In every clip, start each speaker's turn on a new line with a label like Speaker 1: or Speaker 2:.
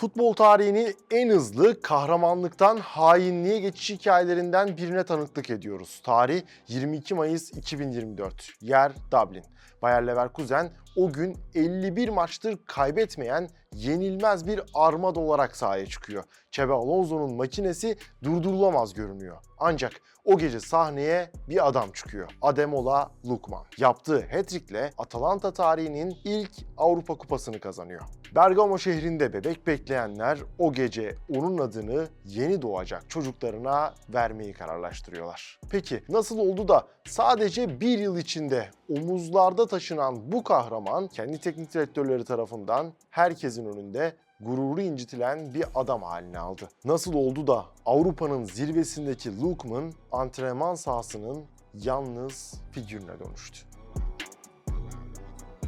Speaker 1: Futbol tarihinin en hızlı kahramanlıktan hainliğe geçiş hikayelerinden birine tanıklık ediyoruz. Tarih 22 Mayıs 2024. Yer Dublin. Bayer Leverkusen o gün 51 maçtır kaybetmeyen yenilmez bir armada olarak sahaya çıkıyor. Xabi Alonso'nun makinesi durdurulamaz görünüyor. Ancak o gece sahneye bir adam çıkıyor. Ademola Lukman. Yaptığı hat-trick'le Atalanta tarihinin ilk Avrupa Kupası'nı kazanıyor. Bergamo şehrinde bebek bekleyenler o gece onun adını yeni doğacak çocuklarına vermeyi kararlaştırıyorlar. Peki nasıl oldu da sadece bir yıl içinde omuzlarda taşınan bu kahraman kendi teknik direktörleri tarafından herkesin önünde gururu incitilen bir adam haline aldı. Nasıl oldu da Avrupa'nın zirvesindeki Lukman antrenman sahasının yalnız figürüne dönüştü?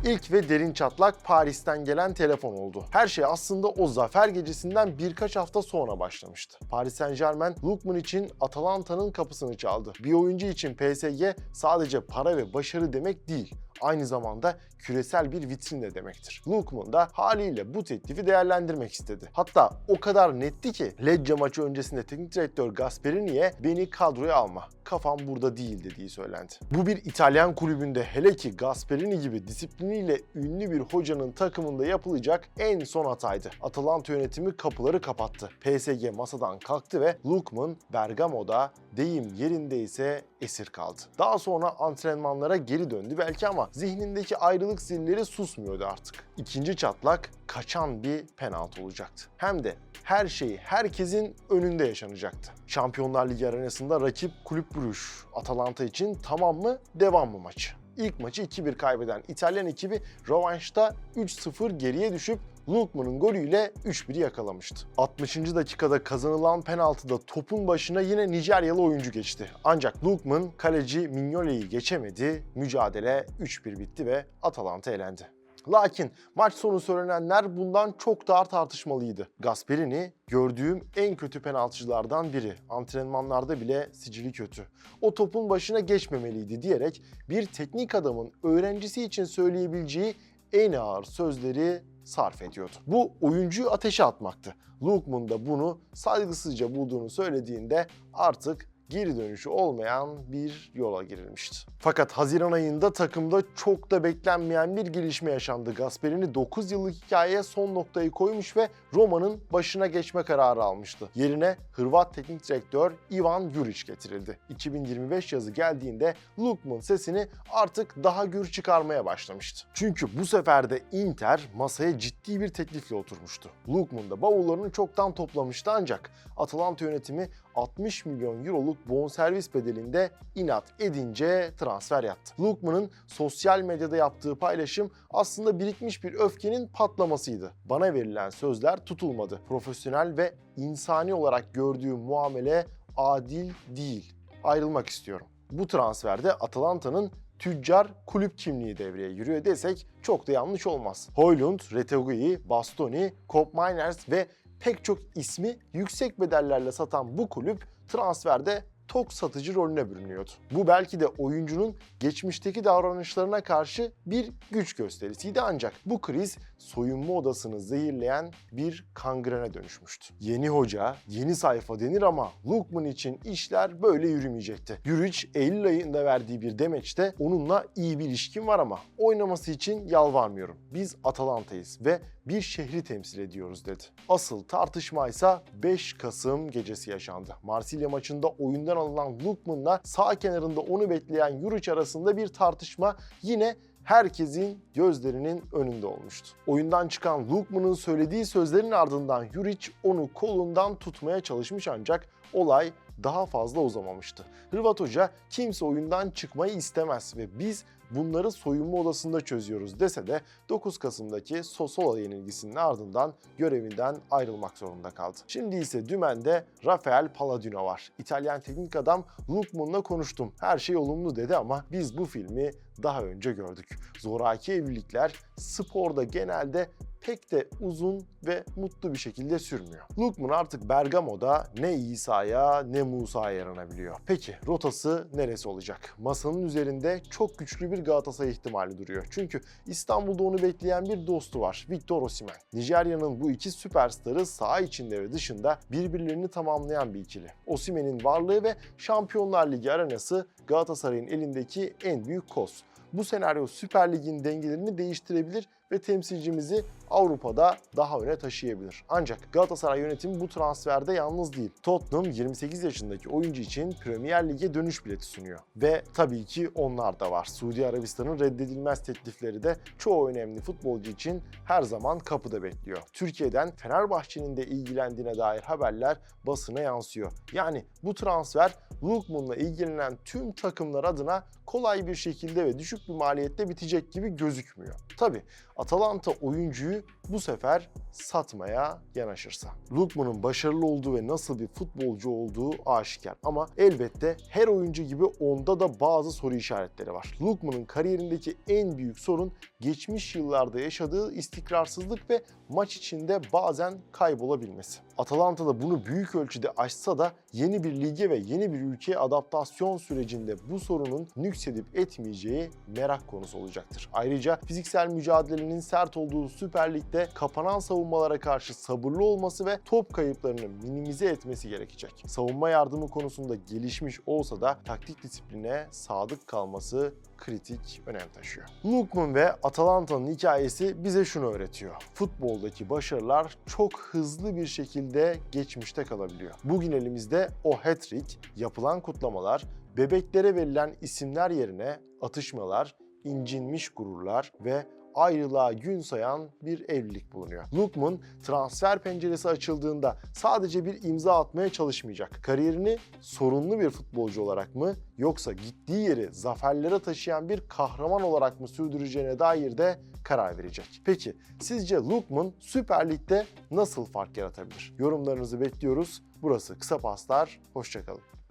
Speaker 1: İlk ve derin çatlak Paris'ten gelen telefon oldu. Her şey aslında o zafer gecesinden birkaç hafta sonra başlamıştı. Paris Saint Germain, Lukman için Atalanta'nın kapısını çaldı. Bir oyuncu için PSG sadece para ve başarı demek değil aynı zamanda küresel bir vitrin de demektir. Lukman da haliyle bu teklifi değerlendirmek istedi. Hatta o kadar netti ki Lecce maçı öncesinde teknik direktör Gasperini'ye beni kadroya alma, kafam burada değil dediği söylendi. Bu bir İtalyan kulübünde hele ki Gasperini gibi disipliniyle ünlü bir hocanın takımında yapılacak en son hataydı. Atalanta yönetimi kapıları kapattı. PSG masadan kalktı ve Lukman Bergamo'da deyim yerindeyse esir kaldı. Daha sonra antrenmanlara geri döndü belki ama zihnindeki ayrılık zilleri susmuyordu artık. İkinci çatlak kaçan bir penaltı olacaktı. Hem de her şey herkesin önünde yaşanacaktı. Şampiyonlar Ligi arenasında rakip Kulüp Brugge, Atalanta için tamam mı devam mı maçı? İlk maçı 2-1 kaybeden İtalyan ekibi rövanşta 3-0 geriye düşüp Lukman'ın golüyle 3-1'i yakalamıştı. 60. dakikada kazanılan penaltıda topun başına yine Nijeryalı oyuncu geçti. Ancak Lukman kaleci Mignolet'i geçemedi. Mücadele 3-1 bitti ve Atalanta elendi. Lakin maç sonu söylenenler bundan çok daha tartışmalıydı. Gasperini gördüğüm en kötü penaltıcılardan biri. Antrenmanlarda bile sicili kötü. O topun başına geçmemeliydi diyerek bir teknik adamın öğrencisi için söyleyebileceği en ağır sözleri sarf ediyordu. Bu oyuncuyu ateşe atmaktı. Lukman da bunu saygısızca bulduğunu söylediğinde artık geri dönüşü olmayan bir yola girilmişti. Fakat Haziran ayında takımda çok da beklenmeyen bir gelişme yaşandı. Gasperini 9 yıllık hikayeye son noktayı koymuş ve Roma'nın başına geçme kararı almıştı. Yerine Hırvat teknik direktör Ivan Juric getirildi. 2025 yazı geldiğinde Lukman sesini artık daha gür çıkarmaya başlamıştı. Çünkü bu sefer de Inter masaya ciddi bir teklifle oturmuştu. Lukman da bavullarını çoktan toplamıştı ancak Atalanta yönetimi 60 milyon euroluk bonservis bedelinde inat edince transfer yaptı. Lukman'ın sosyal medyada yaptığı paylaşım aslında birikmiş bir öfkenin patlamasıydı. Bana verilen sözler tutulmadı. Profesyonel ve insani olarak gördüğüm muamele adil değil. Ayrılmak istiyorum. Bu transferde Atalanta'nın tüccar kulüp kimliği devreye giriyor desek çok da yanlış olmaz. Hoylund, Retegui, Bastoni, Koop Miners ve pek çok ismi yüksek bedellerle satan bu kulüp transferde tok satıcı rolüne bürünüyordu. Bu belki de oyuncunun geçmişteki davranışlarına karşı bir güç gösterisiydi ancak bu kriz soyunma odasını zehirleyen bir kangrene dönüşmüştü. Yeni hoca, yeni sayfa denir ama Lukman için işler böyle yürümeyecekti. Yuric Eylül ayında verdiği bir demeçte onunla iyi bir ilişkim var ama oynaması için yalvarmıyorum. Biz Atalanta'yız ve bir şehri temsil ediyoruz dedi. Asıl tartışma ise 5 Kasım gecesi yaşandı. Marsilya maçında oyundan alınan Lukman'la sağ kenarında onu bekleyen Juric arasında bir tartışma yine herkesin gözlerinin önünde olmuştu. Oyundan çıkan Lukman'ın söylediği sözlerin ardından Juric onu kolundan tutmaya çalışmış ancak olay daha fazla uzamamıştı. Hırvat Hoca kimse oyundan çıkmayı istemez ve biz bunları soyunma odasında çözüyoruz dese de 9 Kasım'daki Sosola yenilgisinin ardından görevinden ayrılmak zorunda kaldı. Şimdi ise dümende Rafael Palladino var. İtalyan teknik adam Lukman'la konuştum. Her şey olumlu dedi ama biz bu filmi daha önce gördük. Zoraki evlilikler sporda genelde pek de uzun ve mutlu bir şekilde sürmüyor. Lukman artık Bergamo'da ne İsa'ya ne Musa'ya yaranabiliyor. Peki rotası neresi olacak? Masanın üzerinde çok güçlü bir Galatasaray ihtimali duruyor. Çünkü İstanbul'da onu bekleyen bir dostu var. Victor Osimhen. Nijerya'nın bu iki süperstarı saha içinde ve dışında birbirlerini tamamlayan bir ikili. Osimhen'in varlığı ve Şampiyonlar Ligi arenası Galatasaray'ın elindeki en büyük koz. Bu senaryo Süper Lig'in dengelerini değiştirebilir ve temsilcimizi Avrupa'da daha öne taşıyabilir. Ancak Galatasaray yönetimi bu transferde yalnız değil. Tottenham 28 yaşındaki oyuncu için Premier Lig'e dönüş bileti sunuyor. Ve tabii ki onlar da var. Suudi Arabistan'ın reddedilmez teklifleri de çoğu önemli futbolcu için her zaman kapıda bekliyor. Türkiye'den Fenerbahçe'nin de ilgilendiğine dair haberler basına yansıyor. Yani bu transfer Lukman'la ilgilenen tüm takımlar adına kolay bir şekilde ve düşük bir maliyette bitecek gibi gözükmüyor. Tabi Atalanta oyuncuyu bu sefer satmaya yanaşırsa. Lukman'ın başarılı olduğu ve nasıl bir futbolcu olduğu aşikar ama elbette her oyuncu gibi onda da bazı soru işaretleri var. Lukman'ın kariyerindeki en büyük sorun geçmiş yıllarda yaşadığı istikrarsızlık ve maç içinde bazen kaybolabilmesi. Atalanta da bunu büyük ölçüde aşsa da yeni bir lige ve yeni bir ülkeye adaptasyon sürecinde bu sorunun nüksedip etmeyeceği merak konusu olacaktır. Ayrıca fiziksel mücadelenin sert olduğu Süper Lig'de kapanan savunmalara karşı sabırlı olması ve top kayıplarını minimize etmesi gerekecek. Savunma yardımı konusunda gelişmiş olsa da taktik disipline sadık kalması kritik önem taşıyor. Lukman ve Atalanta'nın hikayesi bize şunu öğretiyor. Futboldaki başarılar çok hızlı bir şekilde geçmişte kalabiliyor. Bugün elimizde o hat-trick, yapılan kutlamalar, bebeklere verilen isimler yerine atışmalar, incinmiş gururlar ve ayrılığa gün sayan bir evlilik bulunuyor. Lukman transfer penceresi açıldığında sadece bir imza atmaya çalışmayacak. Kariyerini sorunlu bir futbolcu olarak mı yoksa gittiği yeri zaferlere taşıyan bir kahraman olarak mı sürdüreceğine dair de karar verecek. Peki sizce Lukman Süper Lig'de nasıl fark yaratabilir? Yorumlarınızı bekliyoruz. Burası Kısa Paslar. Hoşçakalın.